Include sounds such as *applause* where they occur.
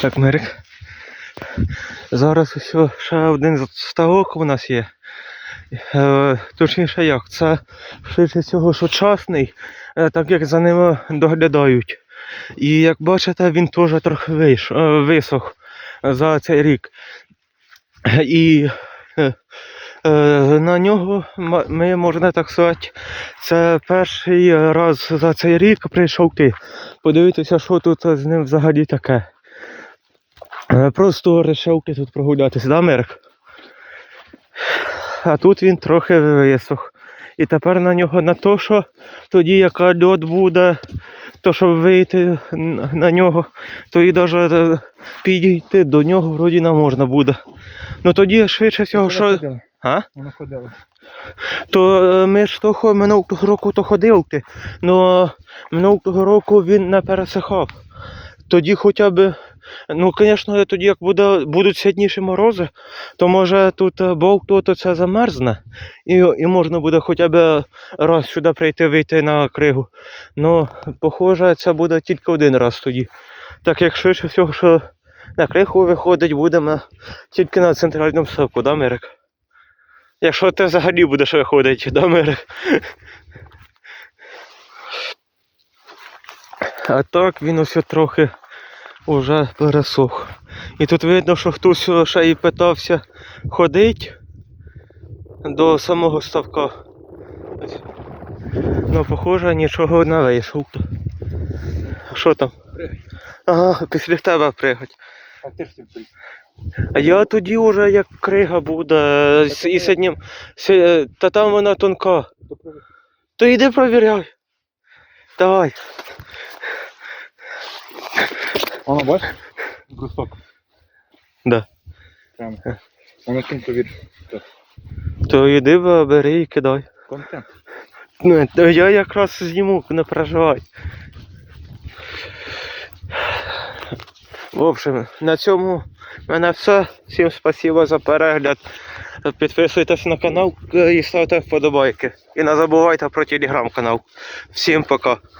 Так, Мерик. Зараз ось ще один ставок у нас є. Е, точніше як, це швидше всього сучасний, е, так як за ними доглядають. І як бачите, він теж трохи вийш, е, висох за цей рік. І на нього ми, можна так сказати, це перший раз за цей рік прийшов ти. Подивитися, що тут з ним взагалі таке. Е, Просто ти тут прогулятися, да, Мерк? А тут він трохи висох. І тепер на нього на то, що тоді яка льот буде, то щоб вийти на нього, то і навіть підійти до нього вроді не можна буде. Ну тоді швидше всього, що. А? Воно ходило. То е, ми ж того минулого року то ходилки, але минулого року він не пересихав. Тоді хоча б, ну звісно, тоді як буде, будуть сильніші морози, то може тут е, болто то це замерзне, і, і можна буде хоча б раз сюди прийти вийти на кригу. Ну, похоже, це буде тільки один раз тоді. Так як швидше всього, що на кригу виходить, будемо тільки на центральному ставку, да, Мирик? Якщо ти взагалі будеш виходити, да, Мирик? *laughs* А так він ось трохи уже пересох. І тут видно, що хтось ще і питався ходити до самого ставка. Ну, похоже, нічого не вийшов. Що там? Пригай. Ага, після тебе пригать. А ти ж тим прийшов. А я тоді вже як крига буде с- і сиднім. с- Та там вона тонка. То йди провіряй. Давай. Воно бачиш? Брусок. Да. Прямо. Воно ким повір. То йди бери і кидай. Контент. Ну, то я якраз зніму, не переживай. В общем, на цьому в мене все. Всім спасибо за перегляд. Підписуйтесь на канал і ставте вподобайки. І не забувайте про телеграм-канал. Всім пока.